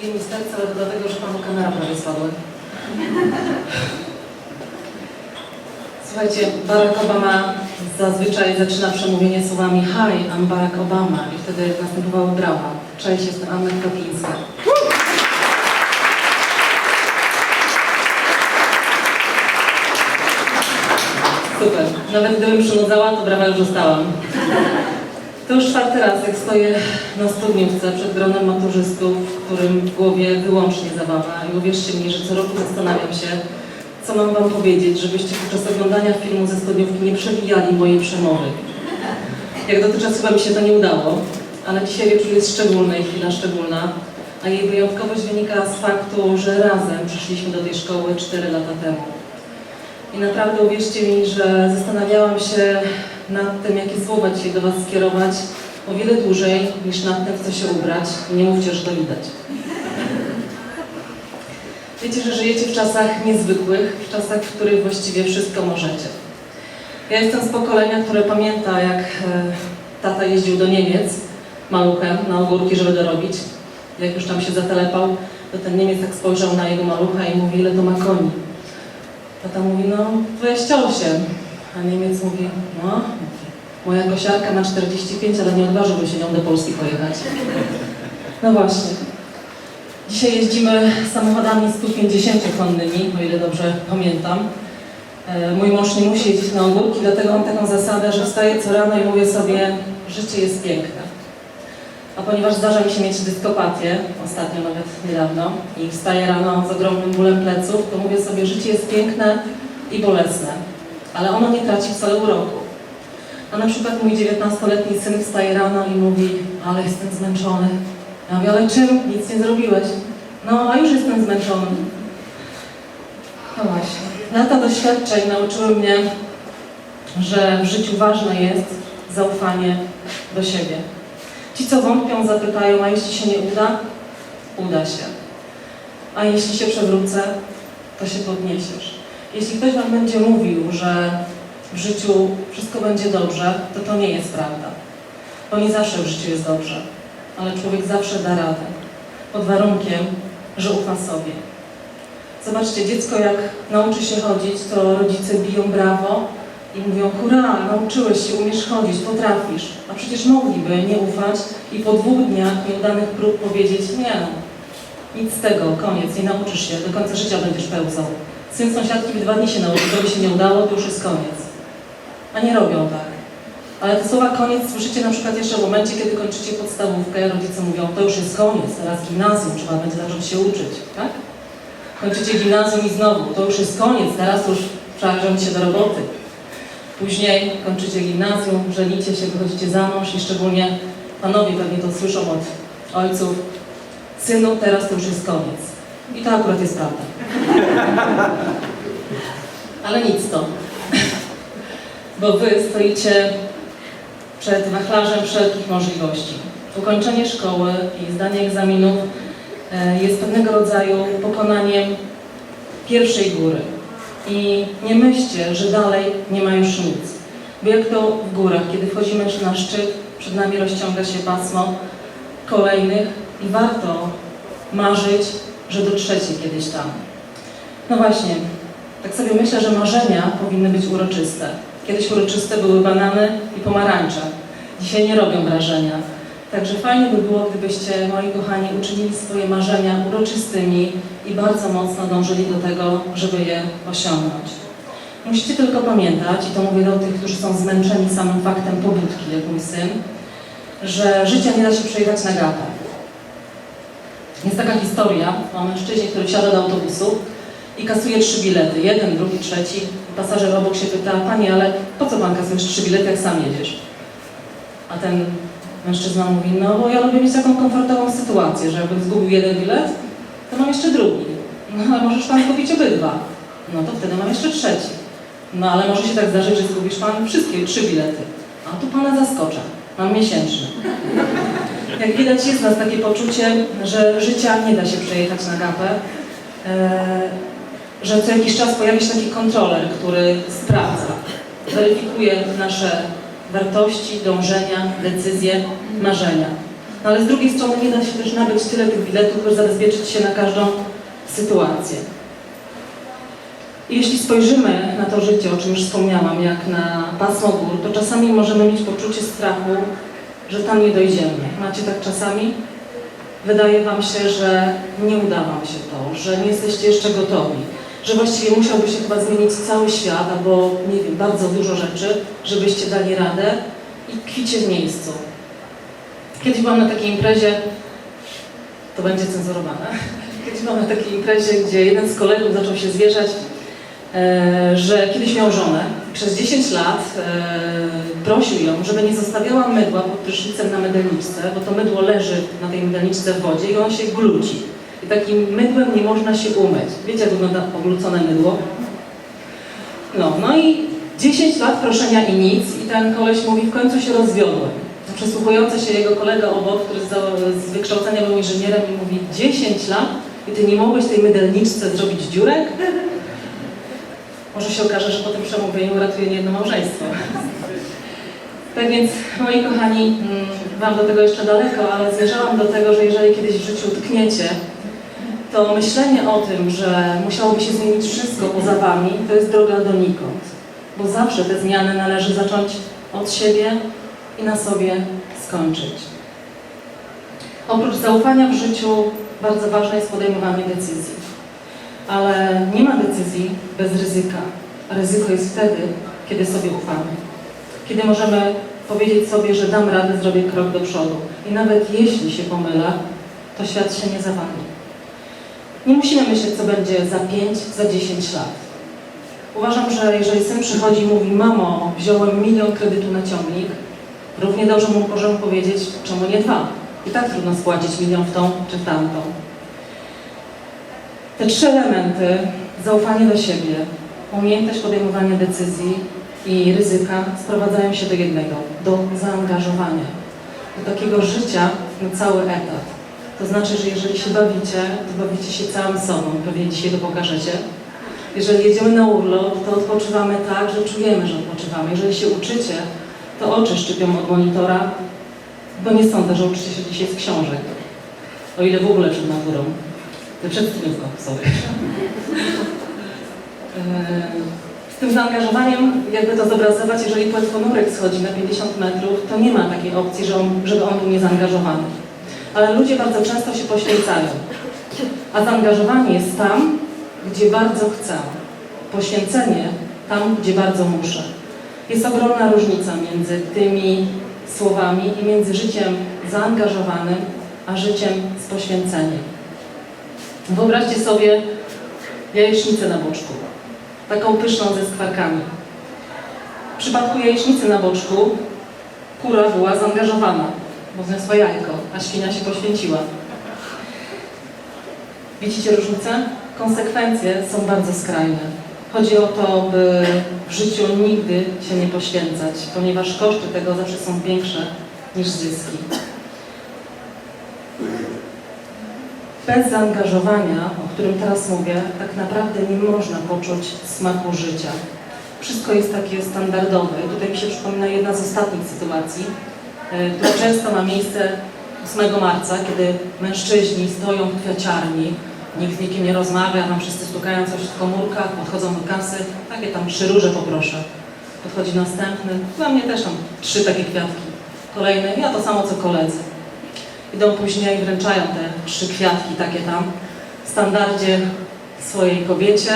bije mi serce, ale to dlatego, że panu kamera prawie spadła. Słuchajcie, Barack Obama zazwyczaj zaczyna przemówienie słowami Hi, I'm Barack Obama i wtedy następowały brawa. Cześć, jestem Anna Kropińska. Super. Nawet gdybym przynudzała, to brawa już dostałam. To już czwarty raz, jak stoję na studniówce przed gronem maturzystów, którym w głowie wyłącznie zabawa. I uwierzcie mi, że co roku zastanawiam się, co mam wam powiedzieć, żebyście podczas oglądania filmu ze studniówki nie przewijali mojej przemowy. Jak dotychczas chyba mi się to nie udało, ale dzisiaj wieczór jest szczególny i chwila szczególna, a jej wyjątkowość wynika z faktu, że razem przyszliśmy do tej szkoły 4 lata temu. I naprawdę uwierzcie mi, że zastanawiałam się nad tym, jakie słowa dzisiaj do Was skierować o wiele dłużej niż nad tym, co się ubrać. Nie mówcie, że to widać. Wiecie, że żyjecie w czasach niezwykłych, w czasach, w których właściwie wszystko możecie. Ja jestem z pokolenia, które pamięta, jak e, tata jeździł do Niemiec maluchem na ogórki, żeby dorobić. Jak już tam się zatelepał, to ten Niemiec tak spojrzał na jego malucha i mówi, ile to ma koni. Tata mówi, no 28. A Niemiec mówi, no, moja kosiarka ma 45, ale nie odważyłby się nią do Polski pojechać. No właśnie. Dzisiaj jeździmy samochodami 150-konnymi, o ile dobrze pamiętam. E, Mój mąż nie musi jeździć na ogórki, dlatego mam taką zasadę, że wstaję co rano i mówię sobie, życie jest piękne. A ponieważ zdarza mi się mieć dyskopatię, ostatnio nawet niedawno, i wstaję rano z ogromnym bólem pleców, to mówię sobie, życie jest piękne i bolesne, ale ono nie traci wcale uroku. A na przykład mój 19-letni syn wstaje rano i mówi, ale jestem zmęczony. Ja mówię, ale czym? Nic nie zrobiłeś. No, a już jestem zmęczony. No właśnie. Lata doświadczeń nauczyły mnie, że w życiu ważne jest zaufanie do siebie. Ci, co wątpią, zapytają, a jeśli się nie uda? Uda się. A jeśli się przewrócę, to się podniesiesz. Jeśli ktoś Wam będzie mówił, że w życiu wszystko będzie dobrze, to to nie jest prawda. Bo nie zawsze w życiu jest dobrze, ale człowiek zawsze da radę. Pod warunkiem, że ufa sobie. Zobaczcie, dziecko jak nauczy się chodzić, to rodzice biją brawo i mówią, hurra, nauczyłeś się, umiesz chodzić, potrafisz. A przecież mogliby nie ufać i po dwóch dniach nieudanych prób powiedzieć, nie nic z tego, koniec, nie nauczysz się, do końca życia będziesz pełzał. Syn sąsiadki w dwa dni się nauczył, to by się nie udało, to już jest koniec. A nie robią tak. Ale te słowa koniec słyszycie na przykład jeszcze w momencie, kiedy kończycie podstawówkę, rodzice mówią, to już jest koniec, teraz gimnazjum, trzeba będzie zacząć się uczyć, tak? Kończycie gimnazjum i znowu, to już jest koniec, teraz już trzeba wziąć się do roboty. Później kończycie gimnazjum, żenicie się, wychodzicie za mąż i szczególnie panowie pewnie to słyszą od ojców. Synu, teraz to już jest koniec. I to akurat jest prawda. Ale nic to. Bo wy stoicie przed wachlarzem wszelkich możliwości. Ukończenie szkoły i zdanie egzaminów e, jest pewnego rodzaju pokonaniem pierwszej góry. I nie myślcie, że dalej nie ma już nic. Bo jak to w górach, kiedy wchodzimy na szczyt, przed nami rozciąga się pasmo kolejnych i warto marzyć, że dotrzecie kiedyś tam. No właśnie, tak sobie myślę, że marzenia powinny być uroczyste. Kiedyś uroczyste były banany i pomarańcze. Dzisiaj nie robią wrażenia. Także fajnie by było, gdybyście, moi kochani, uczynili swoje marzenia uroczystymi i bardzo mocno dążyli do tego, żeby je osiągnąć. Musicie tylko pamiętać, i to mówię do tych, którzy są zmęczeni samym faktem pobudki, jak mój syn, że życia nie da się przejechać na gapę. Jest taka historia o mężczyźnie, który wsiada do autobusu i kasuje trzy bilety. Jeden, drugi, trzeci. Pasażer obok się pyta, Panie, ale po co Pan kasujesz trzy bilety, jak sam jedziesz? A ten mężczyzna mówi, no bo ja lubię mieć taką komfortową sytuację, że jakbym zgubił jeden bilet, to mam jeszcze drugi. No ale możesz Pan kupić obydwa. No to wtedy mam jeszcze trzeci. No ale może się tak zdarzyć, że zgubisz Pan wszystkie trzy bilety. A tu Pana zaskoczę. Mam miesięczny. Jak widać jest w nas takie poczucie, że życia nie da się przejechać na gapę. Eee, że co jakiś czas pojawi się taki kontroler, który sprawdza, weryfikuje nasze wartości, dążenia, decyzje, marzenia. No ale z drugiej strony nie da się też nabyć tyle tych biletów, by zabezpieczyć się na każdą sytuację. I jeśli spojrzymy na to życie, o czym już wspomniałam, jak na pasmo gór, to czasami możemy mieć poczucie strachu, że tam nie dojdziemy. Macie tak czasami? Wydaje Wam się, że nie uda Wam się to, że nie jesteście jeszcze gotowi, że właściwie musiałby się chyba zmienić cały świat, albo nie wiem, bardzo dużo rzeczy, żebyście dali radę i tkwicie w miejscu. Kiedyś byłam na takiej imprezie, to będzie cenzurowane, kiedyś byłam na takiej imprezie, gdzie jeden z kolegów zaczął się zwierzać, e, że kiedyś miał żonę. Przez 10 lat e, prosił ją, żeby nie zostawiała mydła pod prysznicem na mydelniczce, bo to mydło leży na tej mydelniczce w wodzie i ono się gluci. I takim mydłem nie można się umyć. Wiecie, jak wygląda oglucone mydło? No, no i 10 lat proszenia i nic i ten koleś mówi, w końcu się rozwiodłem. Przysłuchujący się jego kolega obok, który z, wykształcenia był inżynierem i mówi 10 lat i ty nie mogłeś tej mydelniczce zrobić dziurek? Może się okaże, że po tym przemówieniu uratuje niejedno małżeństwo. Tak więc, moi kochani, mm, Wam do tego jeszcze daleko, ale zmierzałam do tego, że jeżeli kiedyś w życiu tkniecie, to myślenie o tym, że musiałoby się zmienić wszystko poza Wami, to jest droga donikąd. Bo zawsze te zmiany należy zacząć od siebie i na sobie skończyć. Oprócz zaufania w życiu bardzo ważne jest podejmowanie decyzji. Ale nie ma decyzji bez ryzyka. Ryzyko jest wtedy, kiedy sobie ufamy. Kiedy możemy powiedzieć sobie, że dam radę, zrobię krok do przodu. I nawet jeśli się pomylę, to świat się nie zawali. Nie musimy myśleć, co będzie za 5, za 10 lat. Uważam, że jeżeli syn przychodzi i mówi, mamo, wziąłem milion kredytu na ciągnik, równie dobrze mu możemy powiedzieć, czemu nie dwa. I tak trudno spłacić milion w tą czy w tamtą. Te trzy elementy, zaufanie do siebie, umiejętność podejmowania decyzji i ryzyka sprowadzają się do jednego, do zaangażowania, do takiego życia na cały etat. To znaczy, że jeżeli się bawicie, to bawicie się całym sobą, pewnie dzisiaj to pokażecie. Jeżeli jedziemy na urlop, to odpoczywamy tak, że czujemy, że odpoczywamy. Jeżeli się uczycie, to oczy szczypią od monitora, bo nie sądzę, że uczycie się dzisiaj z książek. O ile w ogóle przed maturą. Przed studniówką, sorry. Z tym zaangażowaniem, jakby to zobrazować, jeżeli płetwonurek schodzi na 50 metrów, to nie ma takiej opcji, że on, żeby on był niezaangażowany. Ale ludzie bardzo często się poświęcają. A zaangażowanie jest tam, gdzie bardzo chcę. Poświęcenie tam, gdzie bardzo muszę. Jest ogromna różnica między tymi słowami i między życiem zaangażowanym, a życiem z poświęceniem. Wyobraźcie sobie jajecznicę na boczku, taką pyszną ze skwarkami. W przypadku jajecznicy na boczku kura była zaangażowana, bo zniosła jajko, a świnia się poświęciła. Widzicie różnicę? Konsekwencje są bardzo skrajne. Chodzi o to, by w życiu nigdy się nie poświęcać, ponieważ koszty tego zawsze są większe niż zyski. Bez zaangażowania, o którym teraz mówię, tak naprawdę nie można poczuć smaku życia. Wszystko jest takie standardowe. Tutaj mi się przypomina jedna z ostatnich sytuacji, e, która często ma miejsce 8 marca, kiedy mężczyźni stoją w kwiaciarni, nikt z nikim nie rozmawia, tam wszyscy stukają coś w komórkach, podchodzą do kasy, takie tam trzy róże poproszę. Podchodzi następny, dla mnie też tam trzy takie kwiatki. Kolejny, ja to samo co koledzy. Idą później i wręczają te trzy kwiatki takie tam w standardzie swojej kobiecie,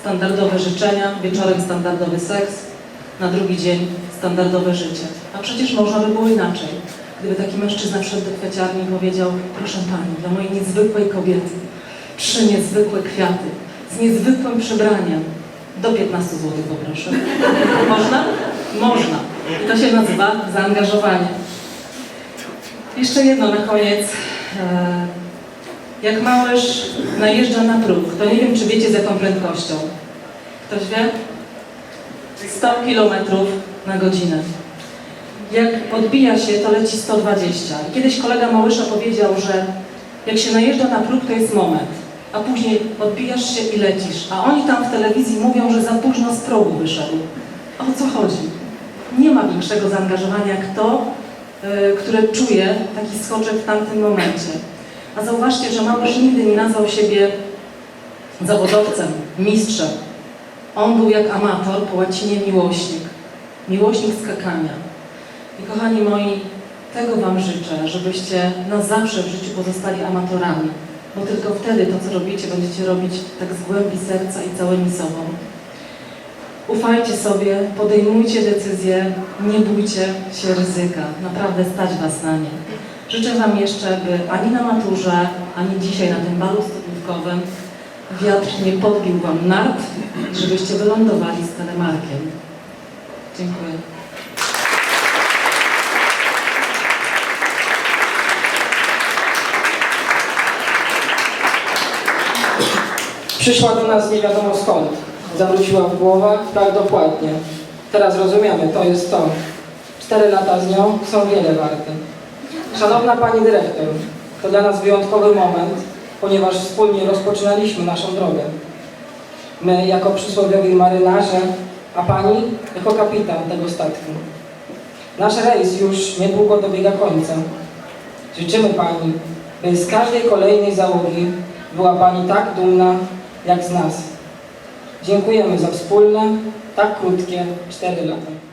standardowe życzenia, wieczorem standardowy seks, na drugi dzień standardowe życie. A przecież można by było inaczej. Gdyby taki mężczyzna wszedł do kwiaciarni i powiedział, proszę pani, dla mojej niezwykłej kobiety, trzy niezwykłe kwiaty, z niezwykłym przybraniem, do 15 zł poproszę. Można? Można. I to się nazywa zaangażowanie. Jeszcze jedno na koniec. E, Jak Małysz najeżdża na próg, to nie wiem, czy wiecie z jaką prędkością. Ktoś wie? 100 km na godzinę. Jak odbija się, to leci 120. I kiedyś kolega Małysza powiedział, że jak się najeżdża na próg, to jest moment, a później odbijasz się i lecisz. A oni tam w telewizji mówią, że za późno z progu wyszedł. O co chodzi? Nie ma większego zaangażowania jak to, które czuje taki skoczek w tamtym momencie. A zauważcie, że Małysz nigdy nie nazwał siebie zawodowcem, mistrzem. On był jak amator, po łacinie miłośnik. Miłośnik skakania. I kochani moi, tego Wam życzę, żebyście na zawsze w życiu pozostali amatorami, bo tylko wtedy to, co robicie, będziecie robić tak z głębi serca i całymi sobą. Ufajcie sobie, podejmujcie decyzje, nie bójcie się ryzyka. Naprawdę stać Was na nie. Życzę Wam jeszcze, by ani na maturze, ani dzisiaj na tym balu studniówkowym wiatr nie podbił Wam nart, żebyście wylądowali z telemarkiem. Dziękuję. Przyszła do nas nie wiadomo skąd. Zawróciła w głowach tak dokładnie. Teraz rozumiemy, to jest to. Cztery lata z nią są wiele warte. Szanowna Pani Dyrektor, to dla nas wyjątkowy moment, ponieważ wspólnie rozpoczynaliśmy naszą drogę. My jako przysłowiowi marynarze, a Pani jako kapitan tego statku. Nasz rejs już niedługo dobiega końca. Życzymy Pani, by z każdej kolejnej załogi była Pani tak dumna jak z nas. Dziękujemy za wspólne, tak krótkie 4 lata.